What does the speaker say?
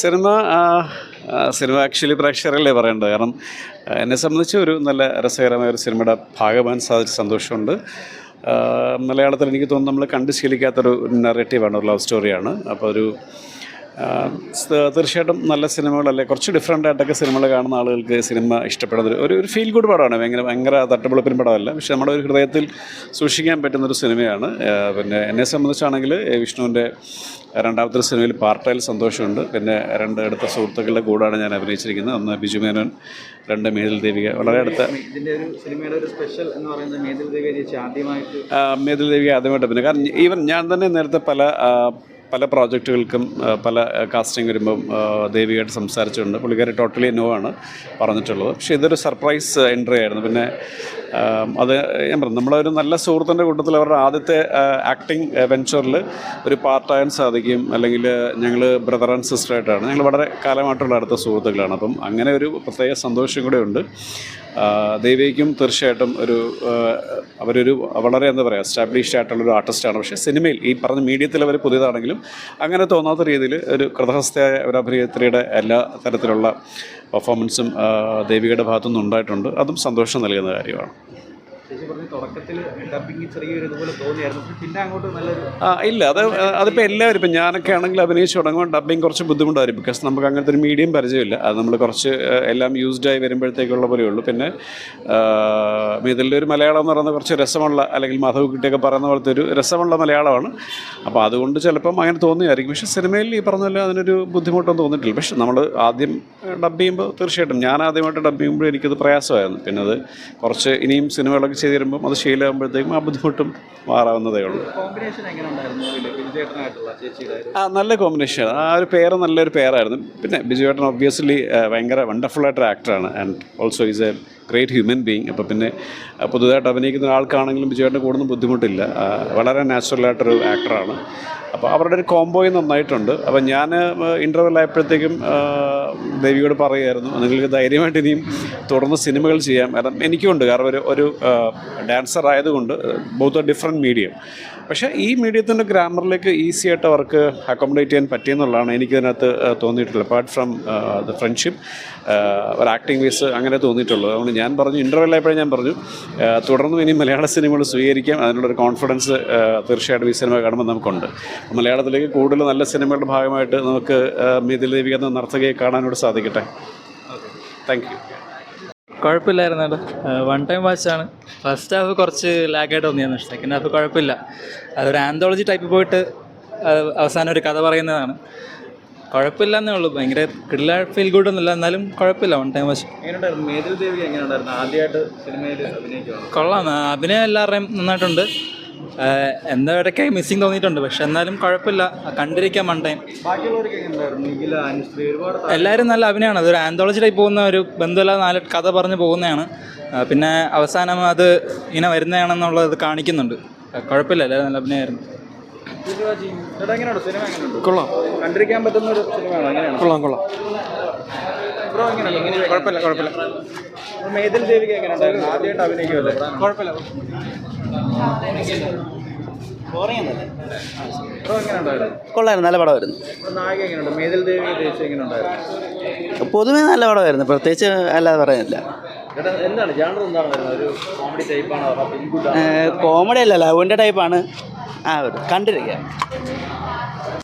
Cinema cinema actually പ്രേക്ഷകരല്ലേ പറയേണ്ടത്. കാരണം എന്നെ സംബന്ധിച്ച് ഒരു നല്ല രസകരമായ ഒരു സിനിമയുടെ ഭാഗമാൻ സാധിച്ച സന്തോഷമുണ്ട്. മലയാളത്തിൽ എനിക്ക് തോന്നുന്നു നമ്മൾ കണ്ടു ശീലിക്കാത്തൊരു നറേറ്റീവാണ് ഒരു ലവ് സ്റ്റോറിയാണ് അപ്പോൾ ഒരു തീർച്ചയായിട്ടും നല്ല സിനിമകളല്ലേ? കുറച്ച് ഡിഫറെന്റ് ആയിട്ടൊക്കെ സിനിമകൾ കാണുന്ന ആളുകൾക്ക് സിനിമ ഇഷ്ടപ്പെടുന്നത് ഒരു ഒരു ഫീൽ ഗുഡ് പടമാണ്. ഭയങ്കര ഭയങ്കര തട്ടുപൊളിപ്പിൻ പടമല്ല. പക്ഷേ നമ്മുടെ ഒരു ഹൃദയത്തിൽ സൂക്ഷിക്കാൻ പറ്റുന്നൊരു സിനിമയാണ്. പിന്നെ എന്നെ സംബന്ധിച്ചാണെങ്കിൽ. വിഷ്ണുവിന്റെ രണ്ടാമത്തെ ഒരു സിനിമയിൽ പാർട്ടായിൽ സന്തോഷമുണ്ട്. പിന്നെ രണ്ട് അടുത്ത സുഹൃത്തുക്കളുടെ കൂടാണ് ഞാൻ അഭിനയിച്ചിരിക്കുന്നത്. ഒന്ന് ബിജു മേനോൻ രണ്ട് മേതിൽ ദേവിക. വളരെ അടുത്ത മേതിൽ ദേവിക ആദ്യമായിട്ട് പിന്നെ കാരണം ഈവൻ ഞാൻ തന്നെ നേരത്തെ പല പല പ്രോജക്റ്റുകൾക്കും പല കാസ്റ്റിംഗ് വരുമ്പം ദേവികയായിട്ട് സംസാരിച്ചിട്ടുണ്ട് പുള്ളിക്കാരി ടോട്ടലി നോ ആണ് പറഞ്ഞിട്ടുള്ളത്. പക്ഷേ ഇതൊരു സർപ്രൈസ് എൻട്രി ആയിരുന്നു. പിന്നെ അത് ഞാൻ പറഞ്ഞു നമ്മളൊരു നല്ല സുഹൃത്തിന്റെ കൂട്ടത്തിൽ അവരുടെ ആദ്യത്തെ ആക്ടിങ് വെഞ്ചറിൽ ഒരു പാർട്ടാകാൻ സാധിക്കും. അല്ലെങ്കിൽ ഞങ്ങൾ ബ്രദർ ആൻഡ് സിസ്റ്റർ ആയിട്ടാണ്. ഞങ്ങൾ വളരെ കാലമായിട്ടുള്ള അടുത്ത സുഹൃത്തുക്കളാണ്. അപ്പം അങ്ങനെ ഒരു പ്രത്യേക സന്തോഷം കൂടെ ഉണ്ട്. ദേവിക്കും തീർച്ചയായിട്ടും ഒരു അവരൊരു വളരെ എന്താ പറയുക എസ്റ്റാബ്ലിഷ്ഡ് ആയിട്ടുള്ളൊരു ആർട്ടിസ്റ്റാണ് പക്ഷേ സിനിമയിൽ ഈ പറഞ്ഞ മീഡിയത്തിൽ അവർ പുതിയതാണെങ്കിലും അങ്ങനെ തോന്നാത്ത രീതിയിൽ ഒരു കൃതഹസ്ഥയായ ഒരു അഭിനേത്രിയുടെ എല്ലാ തരത്തിലുള്ള പെർഫോമൻസും ദേവികയുടെ ഭാഗത്തുനിന്ന് ഉണ്ടായിട്ടുണ്ട് അതും സന്തോഷം നൽകുന്ന കാര്യമാണ്. ഡബിങ് ചെറിയൊരു തോന്നിയായിരുന്നു. അങ്ങോട്ട് നല്ലൊരു ഇല്ല അത് അതിപ്പോൾ എല്ലാവരും ഇപ്പം ഞാനൊക്കെ ആണെങ്കിൽ അഭിനയിച്ച് തുടങ്ങുമ്പോൾ ഡബ്ബിങ് കുറച്ച് ബുദ്ധിമുട്ടായിരിക്കും. ബിക്കോസ് നമുക്ക് അങ്ങനത്തെ ഒരു മീഡിയം പരിചയമില്ല. അത് നമ്മൾ കുറച്ച് എല്ലാം യൂസ്ഡ് ആയി വരുമ്പോഴത്തേക്കുള്ള പോലെ ഉള്ളൂ. പിന്നെ ഇതിന്റെ ഒരു മലയാളം എന്ന് പറയുന്നത് കുറച്ച് രസമുള്ള അല്ലെങ്കിൽ മാധവ് കുട്ടിയൊക്കെ പറയുന്ന പോലത്തെ ഒരു രസമുള്ള മലയാളമാണ്. അപ്പോൾ അതുകൊണ്ട് ചിലപ്പം അങ്ങനെ തോന്നിയായിരിക്കും. പക്ഷേ സിനിമയിൽ ഈ പറഞ്ഞ അതിനൊരു ബുദ്ധിമുട്ടൊന്നും തോന്നിയിട്ടില്ല. പക്ഷെ നമ്മൾ ആദ്യം ഡബ് ചെയ്യുമ്പോൾ തീർച്ചയായിട്ടും ഞാൻ ആദ്യമായിട്ട് ഡബ് ചെയ്യുമ്പോൾ എനിക്കത് പ്രയാസമായിരുന്നു. പിന്നെ അത് കുറച്ച് ഇനിയും സിനിമകളൊക്കെ ചെയ്ത് തരുമ്പം അത് ശീലമാകുമ്പോഴത്തേക്കും ആ ബുദ്ധിമുട്ടും മാറാവുന്നതേ ഉള്ളൂ. ആ നല്ല കോമ്പിനേഷൻ. ആ ഒരു പേര് നല്ലൊരു പേരായിരുന്നു. പിന്നെ ബിജു ഏട്ടൻ ഒബ്വിയസ്ലി ഭയങ്കര വണ്ടർഫുൾ ആയിട്ടൊരു ആക്ടറാണ് and also is a great human being അപ്പോൾ പിന്നെ പുതുതായിട്ട് അഭിനയിക്കുന്ന ഒരാൾക്കാണെങ്കിലും ബിജു കൂടുതലും ബുദ്ധിമുട്ടില്ല. വളരെ നാച്ചുറൽ ആയിട്ടൊരു ആക്ടറാണ് അപ്പോൾ അവരുടെ ഒരു കോംബോയും നന്നായിട്ടുണ്ട്. അപ്പോൾ ഞാൻ ഇന്റർവെൽ ആയപ്പോഴത്തേക്കും ദേവിയോട് പറയുമായിരുന്നു നിങ്ങൾക്ക് ധൈര്യമായിട്ട് ഇനിയും തുടർന്ന് സിനിമകൾ ചെയ്യാം. കാരണം എനിക്കുണ്ട് കാരണം ഒരു ഒരു ഡാൻസർ ആയതുകൊണ്ട് ബൗത്ത് ഡിഫറെന്റ് മീഡിയം പക്ഷേ ഈ മീഡിയത്തിന്റെ ഗ്രാമറിലേക്ക് ഈസി ആയിട്ട് അവർക്ക് അക്കോമഡേറ്റ് ചെയ്യാൻ പറ്റിയെന്നുള്ളതാണ് എനിക്കതിനകത്ത് തോന്നിയിട്ടുള്ളത്. അപ്പാർട്ട് ഫ്രം ദ ഫ്രണ്ട്ഷിപ്പ് ഒരു ആക്ടിങ് വേസ് അങ്ങനെ തോന്നിയിട്ടുള്ളത്. അതുകൊണ്ട് ഞാൻ പറഞ്ഞു ഇന്റർവ്യൂ ആയപ്പോഴേ ഞാൻ പറഞ്ഞു തുടർന്നും ഇനി മലയാള സിനിമകൾ സ്വീകരിക്കാം. അതിനുള്ളൊരു കോൺഫിഡൻസ് തീർച്ചയായിട്ടും ഈ സിനിമ കാണുമ്പോൾ നമുക്കുണ്ട്. മലയാളത്തിലേക്ക് കൂടുതൽ നല്ല സിനിമകളുടെ ഭാഗമായിട്ട് നമുക്ക് മിഥിൽ ദേവിക എന്ന നർത്തകയെ കാണാനോട് സാധിക്കട്ടെ? താങ്ക് യു കുഴപ്പമില്ലായിരുന്നു വൺ ടൈം വാച്ചാണ് ഫസ്റ്റ് ഹാഫ് കുറച്ച് ലാഗായിട്ട് തോന്നിയായിരുന്നു സെക്കൻഡ് ഹാഫ് കുഴപ്പമില്ല. അതൊരു ആന്തോളജി ടൈപ്പ് പോയിട്ട് അവസാനം ഒരു കഥ പറയുന്നതാണ്. കുഴപ്പമില്ല എന്നേ ഉള്ളൂ. ഭയങ്കര കിടില ഫീൽ ഗുഡ് ഒന്നുമില്ല. എന്നാലും കുഴപ്പമില്ല വൺ ടൈം വാച്ച് കൊള്ളാം. അഭിനയം എല്ലാവരുടെയും നന്നായിട്ടുണ്ട്. ആ, എന്താ ഇടയ്ക്കായി മിസ്സിങ് തോന്നിയിട്ടുണ്ട്. പക്ഷെ എന്നാലും കുഴപ്പമില്ല. കണ്ടിരിക്കാം മണ്ടേ എല്ലാവരും നല്ല അഭിനയമാണ്. അതൊരു ആന്തോളജി ടൈപ്പ് പോകുന്ന ഒരു ബന്ധമില്ലാതെ നാല് കഥ പറഞ്ഞ് പോകുന്നതാണ്. പിന്നെ അവസാനം അത് ഇങ്ങനെ വരുന്നതാണെന്നുള്ളത് കാണിക്കുന്നുണ്ട്. കുഴപ്പമില്ല. എല്ലാവരും നല്ല അഭിനയമായിരുന്നു. കൊള്ളാം. കണ്ടിരിക്കാൻ പറ്റുന്ന ഒരു സിനിമയാണ് കൊള്ളാം കൊള്ളാം. കുഴപ്പമില്ല കുഴപ്പമില്ല. മേതിൽ ദേവിക്ക് എങ്ങനെ ഉണ്ടായിരുന്നു ആദ്യമായിട്ട് അഭിനയിക്കുമല്ലേ കുഴപ്പമില്ല. കൊള്ളായിരുന്നു നല്ല പടമായിരുന്നു. പൊതുവേ നല്ല പടമായിരുന്നു പ്രത്യേകിച്ച് അല്ലാതെ പറയാനില്ല. ഗുഡ് കോമഡി അല്ല ലവിന്റെ ടൈപ്പാണ് ആ ഒരു കണ്ടിരിക്കുക